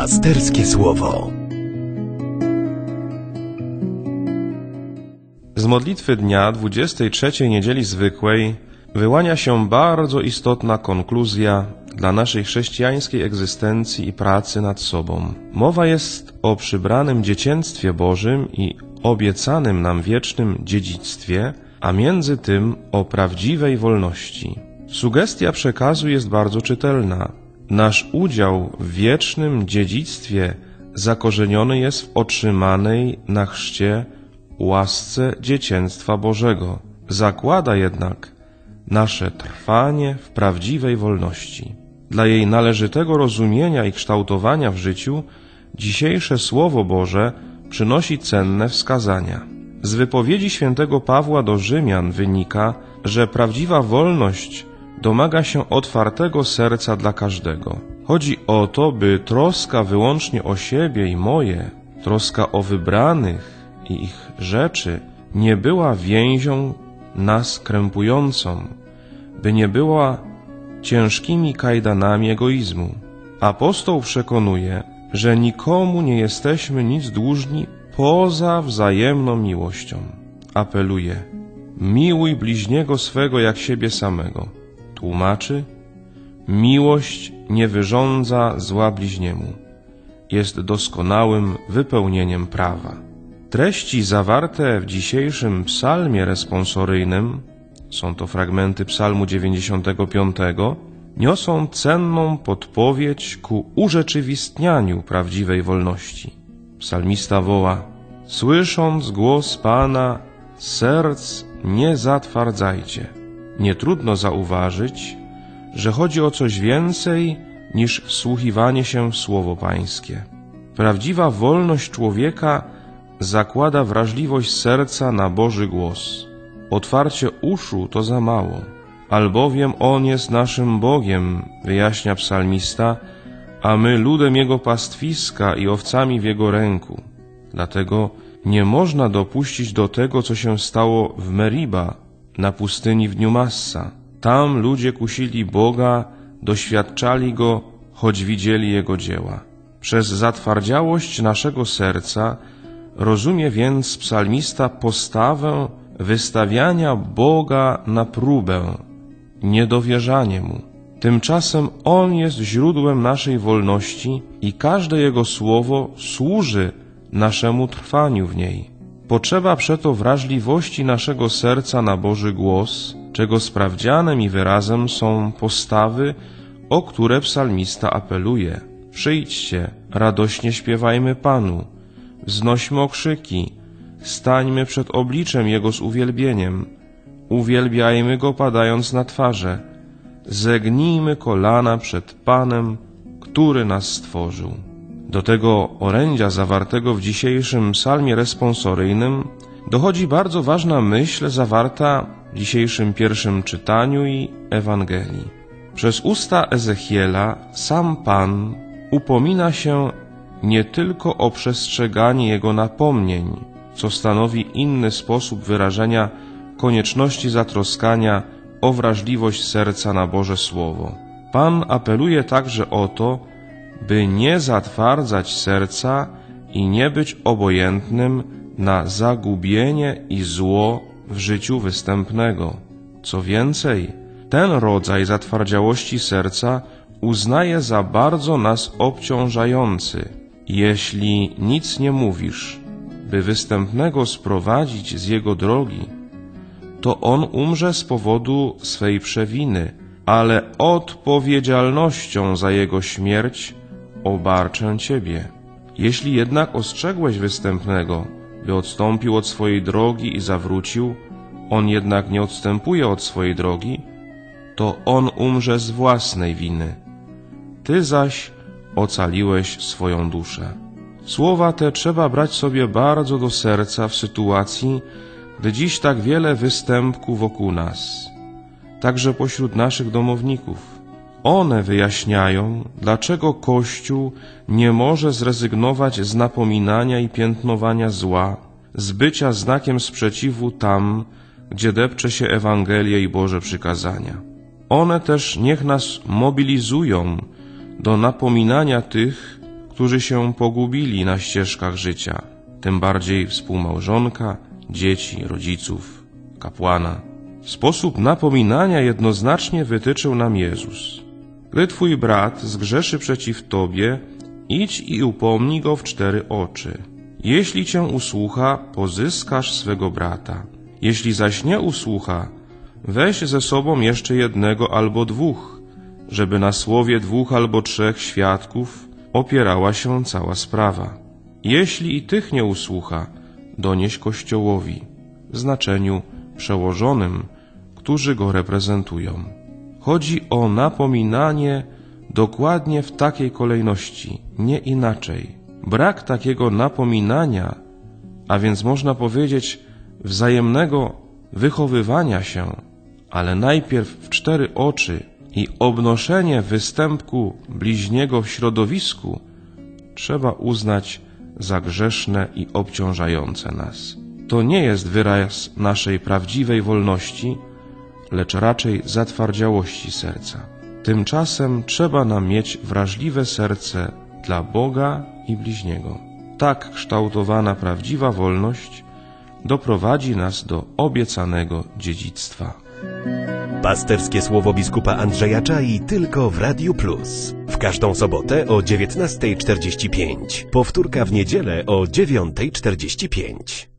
Pasterskie Słowo. Z modlitwy dnia 23 niedzieli zwykłej wyłania się bardzo istotna konkluzja dla naszej chrześcijańskiej egzystencji i pracy nad sobą. Mowa jest o przybranym dziecięctwie Bożym i obiecanym nam wiecznym dziedzictwie, a między tym o prawdziwej wolności. Sugestia przekazu jest bardzo czytelna. Nasz udział w wiecznym dziedzictwie zakorzeniony jest w otrzymanej na chrzcie łasce dziecięctwa Bożego. Zakłada jednak nasze trwanie w prawdziwej wolności. Dla jej należytego rozumienia i kształtowania w życiu dzisiejsze Słowo Boże przynosi cenne wskazania. Z wypowiedzi świętego Pawła do Rzymian wynika, że prawdziwa wolność domaga się otwartego serca dla każdego. Chodzi o to, by troska wyłącznie o siebie i moje, troska o wybranych i ich rzeczy nie była więzią nas krępującą, by nie była ciężkimi kajdanami egoizmu. Apostoł przekonuje, że nikomu nie jesteśmy nic dłużni poza wzajemną miłością. Apeluje: Miłuj bliźniego swego jak siebie samego. Tłumaczy: Miłość nie wyrządza zła bliźniemu. Jest doskonałym wypełnieniem prawa. Treści zawarte w dzisiejszym psalmie responsoryjnym, są to fragmenty psalmu 95, niosą cenną podpowiedź ku urzeczywistnianiu prawdziwej wolności. Psalmista woła: Słysząc głos Pana, serc nie zatwardzajcie. Nie trudno zauważyć, że chodzi o coś więcej niż wsłuchiwanie się w słowo Pańskie. Prawdziwa wolność człowieka zakłada wrażliwość serca na Boży głos. Otwarcie uszu to za mało, albowiem On jest naszym Bogiem, wyjaśnia psalmista, a my ludem Jego pastwiska i owcami w Jego ręku. Dlatego nie można dopuścić do tego, co się stało w Meriba, na pustyni w dniu Massa. Tam ludzie kusili Boga, doświadczali Go, choć widzieli Jego dzieła. Przez zatwardziałość naszego serca rozumie więc psalmista postawę wystawiania Boga na próbę, niedowierzanie Mu. Tymczasem On jest źródłem naszej wolności i każde Jego słowo służy naszemu trwaniu w niej. Potrzeba przeto wrażliwości naszego serca na Boży głos, czego sprawdzianem i wyrazem są postawy, o które psalmista apeluje. Przyjdźcie, radośnie śpiewajmy Panu, wznośmy okrzyki, stańmy przed obliczem Jego z uwielbieniem, uwielbiajmy Go padając na twarze, zegnijmy kolana przed Panem, który nas stworzył. Do tego orędzia zawartego w dzisiejszym psalmie responsoryjnym dochodzi bardzo ważna myśl zawarta w dzisiejszym pierwszym czytaniu i Ewangelii. Przez usta Ezechiela sam Pan upomina się nie tylko o przestrzeganie Jego napomnień, co stanowi inny sposób wyrażenia konieczności zatroskania o wrażliwość serca na Boże Słowo. Pan apeluje także o to, by nie zatwardzać serca i nie być obojętnym na zagubienie i zło w życiu występnego. Co więcej, ten rodzaj zatwardziałości serca uznaje za bardzo nas obciążający. Jeśli nic nie mówisz, by występnego sprowadzić z jego drogi, to on umrze z powodu swej przewiny, ale odpowiedzialnością za jego śmierć obarczę ciebie. Jeśli jednak ostrzegłeś występnego, by odstąpił od swojej drogi i zawrócił, on jednak nie odstępuje od swojej drogi, to on umrze z własnej winy. Ty zaś ocaliłeś swoją duszę. Słowa te trzeba brać sobie bardzo do serca w sytuacji, gdy dziś tak wiele występku wokół nas, także pośród naszych domowników. One wyjaśniają, dlaczego Kościół nie może zrezygnować z napominania i piętnowania zła, z bycia znakiem sprzeciwu tam, gdzie depcze się Ewangelie i Boże przykazania. One też niech nas mobilizują do napominania tych, którzy się pogubili na ścieżkach życia, tym bardziej współmałżonka, dzieci, rodziców, kapłana. Sposób napominania jednoznacznie wytyczył nam Jezus. Gdy twój brat zgrzeszy przeciw tobie, idź i upomnij go w cztery oczy. Jeśli cię usłucha, pozyskasz swego brata. Jeśli zaś nie usłucha, weź ze sobą jeszcze jednego albo dwóch, żeby na słowie dwóch albo trzech świadków opierała się cała sprawa. Jeśli i tych nie usłucha, donieś Kościołowi, w znaczeniu przełożonym, którzy go reprezentują. Chodzi o napominanie dokładnie w takiej kolejności, nie inaczej. Brak takiego napominania, a więc można powiedzieć wzajemnego wychowywania się, ale najpierw w cztery oczy i obnoszenie występku bliźniego w środowisku, trzeba uznać za grzeszne i obciążające nas. To nie jest wyraz naszej prawdziwej wolności, lecz raczej zatwardziałości serca. Tymczasem trzeba nam mieć wrażliwe serce dla Boga i bliźniego. Tak kształtowana prawdziwa wolność doprowadzi nas do obiecanego dziedzictwa. Pasterskie słowo biskupa Andrzeja Czai tylko w Radiu Plus. W każdą sobotę o 19.45. Powtórka w niedzielę o 9.45.